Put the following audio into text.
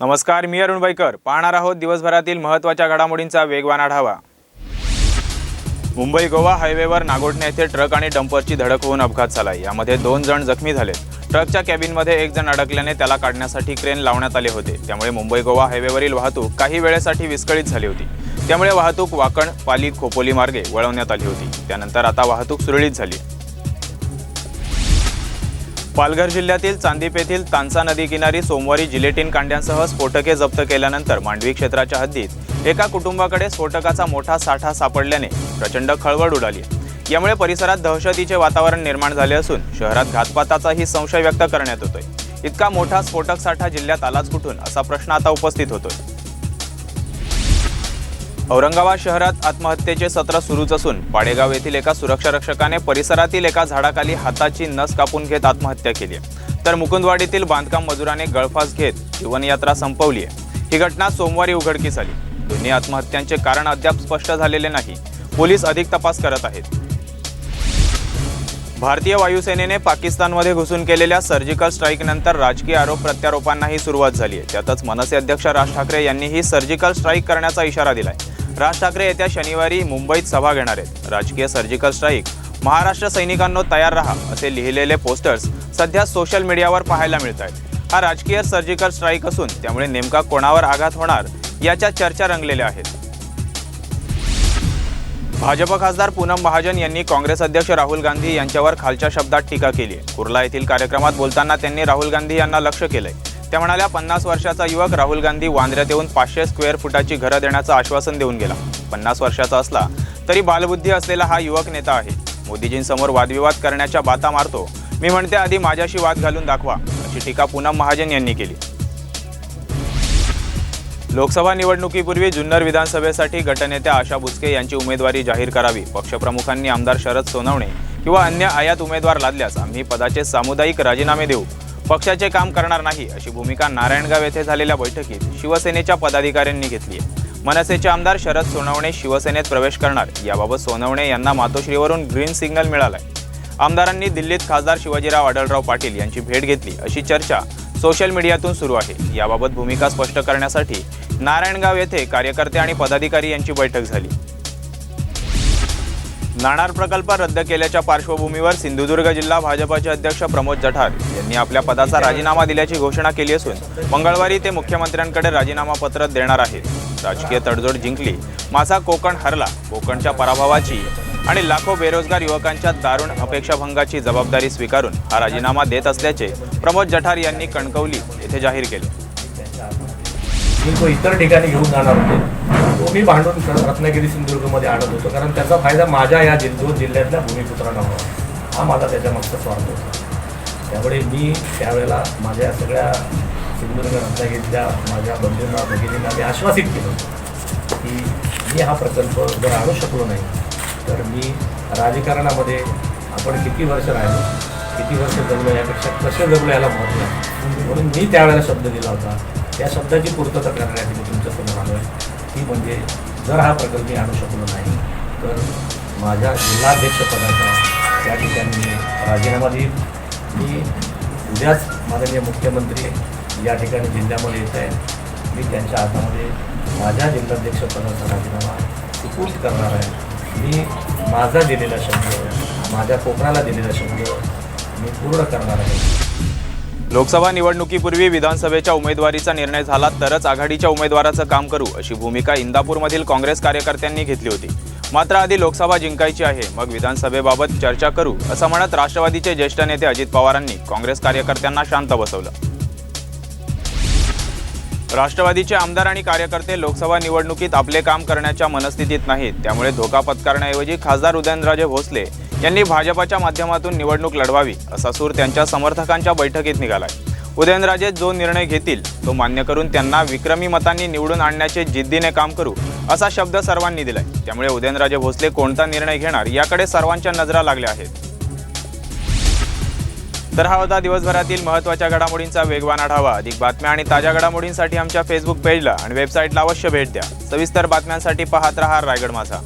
नमस्कार मी अरुण बाईकर पाहणार आहोत दिवसभरातील महत्त्वाच्या घडामोडींचा वेगवान आढावा मुंबई गोवा हायवेवर नागोठणे येथे ट्रक आणि डंपरची धडक होऊन अपघात झाला. यामध्ये दोन जण जखमी झाले. ट्रकच्या कॅबिनमध्ये एक जण अडकल्याने त्याला काढण्यासाठी क्रेन लावण्यात आले होते. त्यामुळे मुंबई गोवा हायवेवरील वाहतूक काही वेळेसाठी विस्कळीत झाली होती. त्यामुळे वाहतूक वाकण पाली खोपोली मार्गे वळवण्यात आली होती. त्यानंतर आता वाहतूक सुरळीत झाली. पालघर जिल्ह्यातील चांदीप येथील तांसा नदी किनारी सोमवारी जिलेटिन कांड्यांसह स्फोटके जप्त केल्यानंतर मांडवी क्षेत्राच्या हद्दीत एका कुटुंबाकडे स्फोटकाचा मोठा साठा सापडल्याने प्रचंड खळबळ उडाली. यामुळे परिसरात दहशतीचे वातावरण निर्माण झाले असून शहरात घातपाताचाही संशय व्यक्त करण्यात येतोय. इतका मोठा स्फोटक साठा जिल्ह्यात आलाच कुठून असा प्रश्न आता उपस्थित होतोय. औरंगाबाद शहरात आत्महत्येचे सत्र सुरूच असून पाडेगाव येथील एका सुरक्षा रक्षकाने परिसरातील एका झाडाखाली हाताची नस कापून घेत आत्महत्या केली आहे. तर मुकुंदवाडीतील बांधकाम मजुराने गळफास घेत जीवनयात्रा संपवली आहे. ही घटना सोमवारी उघडकीस आली. दोन्ही आत्महत्यांचे कारण अद्याप स्पष्ट झालेले नाही. पोलीस अधिक तपास करत आहेत. भारतीय वायुसेनेने पाकिस्तानमध्ये घुसून केलेल्या सर्जिकल स्ट्राईकनंतर राजकीय आरोप प्रत्यारोपांनाही सुरुवात झाली आहे. त्यातच मनसे अध्यक्ष राज ठाकरे यांनीही सर्जिकल स्ट्राईक करण्याचा इशारा दिलाय. राज ठाकरे येत्या शनिवारी मुंबईत सभा घेणार आहेत. राजकीय सर्जिकल स्ट्राईक महाराष्ट्र सैनिकांनो तयार रहा असे लिहिलेले पोस्टर्स सध्या सोशल मीडियावर पाहायला मिळत आहेत. हा राजकीय सर्जिकल स्ट्राईक असून त्यामुळे नेमका कोणावर आघात होणार याच्या चर्चा रंगलेल्या आहेत. भाजप खासदार पूनम महाजन यांनी काँग्रेस अध्यक्ष राहुल गांधी यांच्यावर खालच्या शब्दात टीका केली कुर्ला येथील कार्यक्रमात बोलताना त्यांनी राहुल गांधी यांना लक्ष केलंय. त्या म्हणाल्या पन्नास वर्षाचा युवक राहुल गांधी वांद्र्यात येऊन पाचशे स्क्वेअर फुटाची घरं देण्याचं आश्वासन देऊन गेला. पन्नास वर्षाचा असला तरी बालबुद्धी असलेला हा युवक नेता आहे. मोदीजींसमोर वादविवाद करण्याच्या बाता मारतो. मी म्हणते आधी माझ्याशी वाद घालून दाखवा अशी टीका पूनम महाजन यांनी केली. लोकसभा निवडणुकीपूर्वी जुन्नर विधानसभेसाठी गटनेत्या आशा बुचके यांची उमेदवारी जाहीर करावी. पक्षप्रमुखांनी आमदार शरद सोनवणे किंवा अन्य आयात उमेदवार लादल्यास आम्ही पदाचे सामुदायिक राजीनामे देऊ. पक्षाचे काम करणार नाही अशी भूमिका नारायणगाव येथे झालेल्या बैठकीत शिवसेनेच्या पदाधिकाऱ्यांनी घेतली आहे. मनसेचे आमदार शरद सोनवणे शिवसेनेत प्रवेश करणार. याबाबत सोनवणे यांना मातोश्रीवरून ग्रीन सिग्नल मिळालाय. आमदारांनी दिल्लीत खासदार शिवाजीराव आढळराव पाटील यांची भेट घेतली अशी चर्चा सोशल मीडियातून सुरू आहे. याबाबत भूमिका स्पष्ट करण्यासाठी नारायणगाव येथे कार्यकर्ते आणि पदाधिकारी यांची बैठक झाली. नाणार प्रकल्प रद्द केल्याच्या पार्श्वभूमीवर सिंधुदुर्ग जिल्हा भाजपाचे अध्यक्ष प्रमोद जठार यांनी आपल्या पदाचा राजीनामा दिल्याची घोषणा केली असून मंगळवारी ते मुख्यमंत्र्यांकडे राजीनामा पत्र देणार आहेत. राजकीय तडजोड जिंकली माझा कोकण हरला कोकणच्या पराभवाची आणि लाखो बेरोजगार युवकांच्या दारुण अपेक्षाभंगाची जबाबदारी स्वीकारून हा राजीनामा देत असल्याचे प्रमोद जठार यांनी कणकवली येथे जाहीर केले. मी तो इतर ठिकाणी घेऊन जाणार होते. तो मी भांडून रत्नागिरी सिंधुदुर्गमध्ये आणत होतो. कारण त्याचा फायदा माझ्या या जिल दोन जिल्ह्यातल्या भूमिपुत्रांना व्हावा हा माझा त्याच्यामागचा स्वार्थ होता. त्यामुळे मी त्यावेळेला माझ्या सगळ्या सिंधुदुर्ग रत्नागिरीतल्या माझ्या बंधूंना भगिनींना मी आश्वासित केलं की मी हा प्रकल्प जर आणू शकलो नाही तर मी राजकारणामध्ये आपण किती वर्ष राहिलो किती वर्ष जगलो यापेक्षा कसे जगलो याला महत्त्व म्हणून मी त्यावेळेला शब्द दिला होता त्या शब्दाची पूर्तता करण्यासाठी मी तुमच्यासमोर आलो आहे ती म्हणजे जर हा प्रकल्प मी आणू शकलो नाही तर माझ्या जिल्हाध्यक्षपदाचा त्या ठिकाणी राजीनामा देईन मी उद्याच माननीय मुख्यमंत्री या ठिकाणी जिल्ह्यामध्ये येत आहेत. मी त्यांच्या हातामध्ये माझ्या जिल्हाध्यक्षपदाचा राजीनामा सुपूर्द करणार आहे. मी माझा दिलेला शब्द माझ्या कोकणाला दिलेला शब्द मी पूर्ण करणार आहे. लोकसभा निवडणुकीपूर्वी विधानसभेच्या उमेदवारीचा निर्णय झाला तरच आघाडीच्या उमेदवाराचं काम करू अशी भूमिका इंदापूरमधील काँग्रेस कार्यकर्त्यांनी घेतली होती. मात्र आधी लोकसभा जिंकायची आहे मग विधानसभेबाबत चर्चा करू असं म्हणत राष्ट्रवादीचे ज्येष्ठ नेते अजित पवारांनी काँग्रेस कार्यकर्त्यांना शांत बसवलं. राष्ट्रवादीचे आमदार आणि कार्यकर्ते लोकसभा निवडणुकीत आपले काम करण्याच्या मनस्थितीत नाहीत त्यामुळे धोका पत्करण्याऐवजी खासदार उदयनराजे भोसले यांनी भाजपाच्या माध्यमातून निवडणूक लढवावी असा सूर त्यांच्या समर्थकांच्या बैठकीत निघालाय. उदयनराजे जो निर्णय घेतील तो मान्य करून त्यांना विक्रमी मतांनी निवडून आणण्याचे जिद्दीने काम करू असा शब्द सर्वांनी दिलाय. त्यामुळे उदयनराजे भोसले कोणता निर्णय घेणार याकडे सर्वांच्या नजरा लागल्या आहेत. तर हा होता दिवसभरातील महत्त्वाच्या घडामोडींचा वेगवान आढावा. अधिक बातम्या आणि ताज्या घडामोडींसाठी आमच्या फेसबुक पेजला आणि वेबसाईटला अवश्य भेट द्या. सविस्तर बातम्यांसाठी पाहत रहा रायगड माझा.